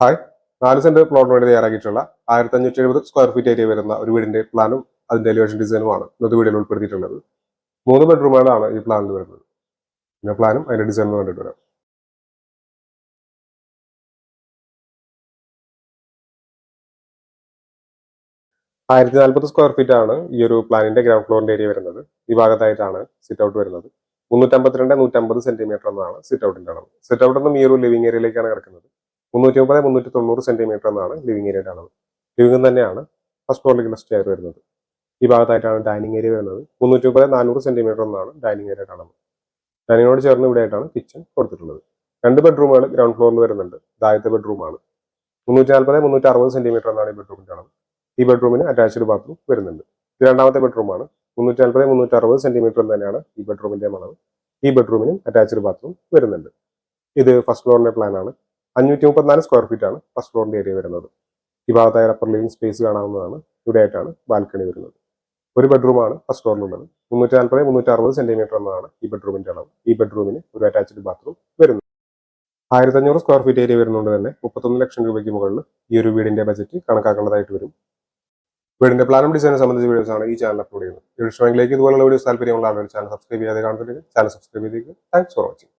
Hi നാല് saint പ്ലോട്ടിന് വേണ്ടി തയ്യാറാക്കിയിട്ടുള്ള ആയിരത്തി അഞ്ഞൂറ്റി എഴുപത് സ്ക്വയർ ഫീറ്റ് ഏരിയ വരുന്ന ഒരു വീടിന്റെ പ്ലാനും അതിന്റെ എലിവേഷൻ ഡിസൈനുമാണ് ഇന്നത്തെ വീഡിയോയിൽ ഉൾപ്പെടുത്തിയിട്ടുള്ളത്. മൂന്ന് ബെഡ്റൂമുകളാണ് ഈ പ്ലാനിൽ വരുന്നത്. പിന്നെ പ്ലാനും അതിന്റെ ഡിസൈനും കണ്ടിട്ട് വരാം. ആയിരത്തി നാൽപ്പത് സ്ക്വയർ ഫീറ്റ് ആണ് ഈ ഒരു പ്ലാനിന്റെ ഗ്രൗണ്ട് ഫ്ലോറിന്റെ ഏരിയ വരുന്നത്. ഈ ഭാഗത്തായിട്ടാണ് സിറ്റ് ഔട്ട് വരുന്നത്. മുന്നൂറ്റമ്പത്തിരണ്ട് നൂറ്റമ്പത് സെന്റിമീറ്റർ എന്നാണ് സിറ്റ് ഔട്ടിന്റെ അളവ്. സിറ്റ് ഔട്ട് ഈ ഒരു ലിവിംഗ് ഏരിയയിലേക്കാണ് കിടക്കുന്നത്. മുന്നൂറ്റി മുപ്പത് മുന്നൂറ്റി തൊണ്ണൂറ് സെന്റിമീറ്റർ എന്നാണ് ലിവിങ് ഏരിയയുടെ അളവ് ലിവിംഗ് തന്നെയാണ് ഫസ്റ്റ് ഫ്ലോറിലേക്കുള്ള സ്റ്റെയർ വരുന്നത്. ഈ ഭാഗത്തായിട്ടാണ് ഡൈനിങ് ഏരിയ വരുന്നത്. മുന്നൂറ്റി മുപ്പത് നാനൂറ് സെന്റിമീറ്റർ എന്നാണ് ഡൈനിങ് ഏരിയയുടെ അളവ്. ഡൈനിങ്ങിനോട് ചേർന്ന് ഇവിടെ ആയിട്ടാണ് കിച്ചൺ കൊടുത്തിട്ടുള്ളത്. രണ്ട് ബെഡ്റൂമുകൾ ഗ്രൗണ്ട് ഫ്ലോറിൽ വരുന്നുണ്ട്. താഴത്തെ ബെഡ്റൂമാണ് മുന്നൂറ്റി നാൽപ്പത് മുന്നൂറ്റി അറുപത് സെന്റിമീറ്റർ എന്നാണ് ഈ ബെഡ്റൂമിന്റെ അളവ്. ഈ ബെഡ്റൂമിന് അറ്റാച്ച്ഡ് ബാത്റൂം വരുന്നുണ്ട്. രണ്ടാമത്തെ ബെഡ്റൂമാണ് മുന്നൂറ്റി നാൽപ്പത് മുന്നൂറ്റി അറുപത് സെന്റിമീറ്റർ തന്നെയാണ് ഈ ബെഡ്റൂമിന്റെ അളവ്. ഈ ബെഡ്റൂമിനും അറ്റാച്ച്ഡ് ബാത്റൂം വരുന്നുണ്ട്. ഇത് ഫസ്റ്റ് ഫ്ലോറിന്റെ പ്ലാൻ ആണ്. അഞ്ഞൂറ്റി മുപ്പത്തിനാല് സ്ക്വയർ ഫീറ്റ് ആണ് ഫസ്റ്റ് ഫ്ലോറിന്റെ ഏരിയ വരുന്നത്. ഈ ഭാഗത്തായ അപ്പർ ലിവിംഗ് സ്പേസ് കാണാവുന്നതാണ്. ഇവിടെ ആയിട്ടാണ് ബാൽക്കണി വരുന്നത്. ഒരു ബെഡ്റൂം ആണ് ഫസ്റ്റ് ഫ്ലോറിലുള്ളത് മുന്നൂറ്റി നാൽപ്പത് മുന്നൂറ്റി അറുപത് സെന്റിമീറ്റർ എന്നതാണ് ഈ ബെഡ്റൂമിന്റെ അളവ്. ഈ ബെഡ്റൂമിന് ഒരു അറ്റാച്ച്ഡ് ബാത്റൂം വരുന്നു ആയിരത്തി അഞ്ഞൂറ് സ്ക്വയർ ഫീറ്റ് ഏരിയ വരുന്നതുകൊണ്ട് തന്നെ മുപ്പത്തൊന്ന് ലക്ഷം രൂപയ്ക്ക് മുകളിൽ ഈ ഒരു വീടിന്റെ ബജറ്റ് കണക്കാക്കേണ്ടതായിട്ട് വരും. വീടിന്റെ പ്ലാനും ഡിസൈനും സംബന്ധിച്ച വീഡിയോസ് ആണ് ഈ ചാനൽ അപ്ലോഡ് ചെയ്യുന്നത്. ഇഷ്ടമെങ്കിലേക്ക് ഇതുപോലുള്ള വീഡിയോസ് താല്പര്യമുള്ള ആളുകൾ ചാനൽ സബ്സ്ക്രൈബ് ചെയ്യാതെ കാണുന്നുണ്ടെങ്കിൽ ചാനൽ സബ്സ്ക്രൈബ് ചെയ്തേക്ക്. Thanks for watching